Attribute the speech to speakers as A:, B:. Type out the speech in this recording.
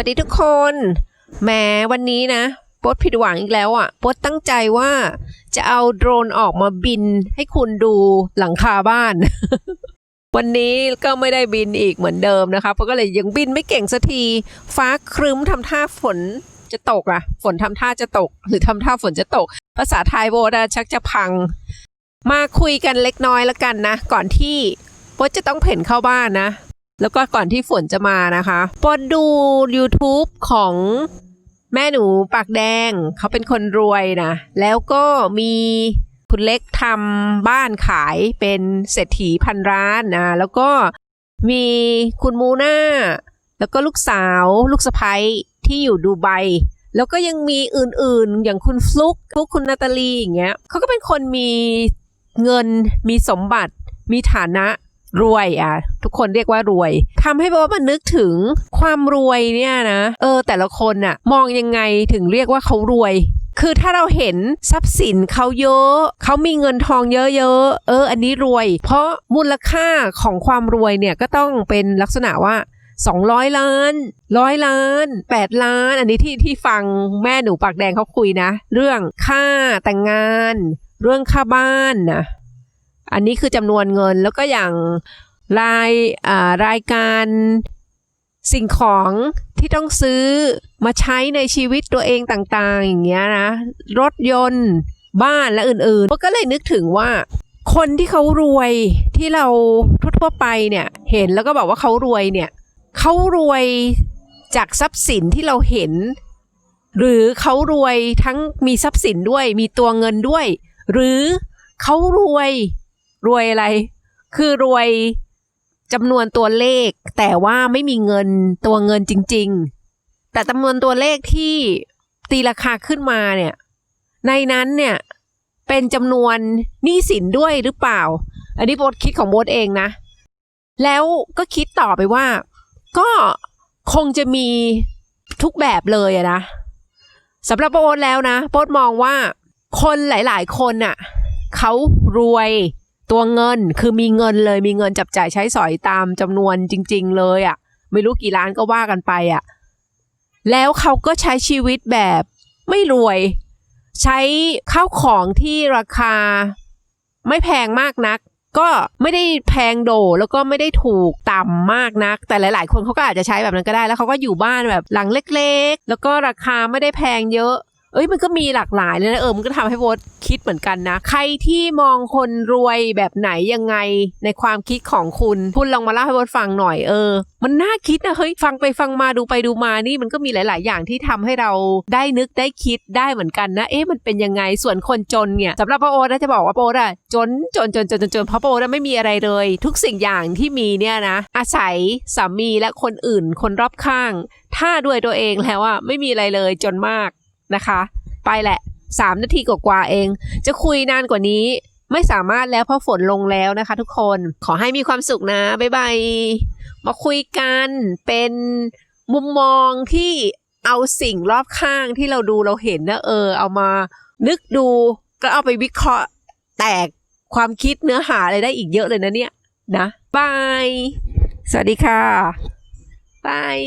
A: วัสดีทุกคนแหมวันนี้นะโป๊ดผิดหวังอีกแล้วอะ่ะโป๊ดตั้งใจว่าจะเอาโดรนออกมาบินให้คุณดูหลังคาบ้าน วันนี้ก็ไม่ได้บินอีกเหมือนเดิมนะคะเพราะก็เลยยังบินไม่เก่งสักที ฟ้าครึ้มทำท่าฝนจะตกอะฝนทำท่าจะตก หรือทำท่าฝนจะตก ภาษาไทยโบดอะชักจะพัง มาคุยกันเล็กน้อยแล้วกันนะ ก่อนที่โป๊ดจะต้องเพ่นเข้าบ้านนะ แล้วก็ก่อนที่ฝนจะมานะคะปอนดู YouTube ของแม่หนูปากแดง เขาเป็นคนรวยนะ แล้วก็มีคุณเล็กทำบ้านขายเป็นเศรษฐีพันร้านนะ แล้วก็มีคุณมูน่า แล้วก็ลูกสาวลูกสะใภ้ที่อยู่ดูไบแล้วก็ยังมีอื่นๆ อย่างคุณฟลุกพวกคุณนาตาลีอย่างเงี้ยเขาก็เป็นคนมีเงินมีสมบัติมีฐานะ รวยอะ ทุกคนเรียกว่ารวยทำให้โบทมันนึกถึงความรวยเนี่ยนะเออ แต่ละคนอะ มองยังไงถึงเรียกว่าเขารวยคือถ้าเราเห็นทรัพย์สินเขาเยอะ เขามีเงินทองเยอะๆ เออ อันนี้รวย เพราะมูลค่าของความรวยเนี่ยก็ต้องเป็นลักษณะว่า 200 ล้านร้อยล้าน 8 ล้าน อันนี้ที่ที่ฟังแม่หนูปากแดงเขาคุยนะ เรื่องค่าแต่งงาน เรื่องค่าบ้านนะ อันนี้คือจำนวนเงินแล้วก็อย่างรายรายการสิ่งของที่ต้องซื้อมาใช้ในชีวิตตัวเองต่างๆ อย่างเงี้ยนะรถยนต์บ้านและอื่นๆก็เลยนึกถึงว่าคนที่เขารวยที่เราทั่วๆไปเนี่ยเห็นแล้วก็บอกว่าเขารวยเนี่ยเขารวยจากทรัพย์สินที่เราเห็น หรือเขารวยทั้งมีทรัพย์สินด้วย มีตัวเงินด้วย หรือเขารวย รวยอะไร คือรวยจำนวนตัวเลข แต่ว่าไม่มีเงินตัวเงินจริง ๆ แต่จำนวนตัวเลขที่ตีราคาขึ้นมาเนี่ย ในนั้นเนี่ยเป็นจำนวนหนี้สินด้วยหรือเปล่า อันนี้โบทคิดของโบทเองนะ แล้วก็คิดต่อไปว่า ก็คงจะมีทุกแบบเลยอะนะสำหรับโบทแล้วนะโบทมองว่าคนหลาย ๆ คนน่ะเขารวย ตัวเงินคือมีเงินเลยมีเงินจับจ่ายใช้สอยตามจำนวนจริง ๆ เลยอะ่ะ ไม่รู้กี่ล้านก็ว่ากันไปอะ่ะ แล้วเขาก็ใช้ชีวิตแบบไม่รวย ใช้ข้าวของที่ราคาไม่แพงมากนัก ก็ไม่ได้แพงโดแล้วก็ไม่ได้ถูกต่ำมากนัก แต่หลาย ๆ คนเขาก็อาจจะใช้แบบนั้นก็ได้ แล้วเขาก็อยู่บ้านแบบหลังเล็ก ๆ แล้วก็ราคาไม่ได้แพงเยอะ เอ้ยมันก็มีหลากหลายเลยนะเออมันก็ทำให้โบทคิดเหมือนกันนะ ใครที่มองคนรวยแบบไหนยังไงในความคิดของคุณคุณลองมาเล่าให้โบทฟังหน่อยเออ มันน่าคิดนะเฮ้ยฟังไปฟังมาดูไปดูมานี่มันก็มีหลาย ๆ อย่างที่ทำให้เราได้นึกได้คิดได้เหมือนกันนะ เอ๊ะมันเป็นยังไงส่วนคนจนเนี่ยสำหรับป้าโอ๊ตนะจะบอกว่าโอ๊ตอะจนจนจนจนจนเพราะโอ๊ตไม่มีอะไรเลย ทุกสิ่งอย่างที่มีเนี่ยนะ อาศัยสามีและคนอื่นคนรอบข้าง ถ้าด้วยตัวเองแล้วอะไม่มีอะไรเลยจนมาก นะคะ ไปแหละสามนาทีกว่าๆเอง จะคุยนานกว่านี้ไม่สามารถแล้วเพราะฝนลงแล้วนะคะ ทุกคนขอให้มีความสุขนะ บ๊ายบาย มาคุยกันเป็นมุมมองที่เอาสิ่งรอบข้างที่เราดูเราเห็นนะเออ เอามานึกดูก็เอาไปวิเคราะห์แตกความคิดเนื้อหาอะไรได้อีกเยอะเลยนะเนี่ย นะบาย สวัสดีค่ะบาย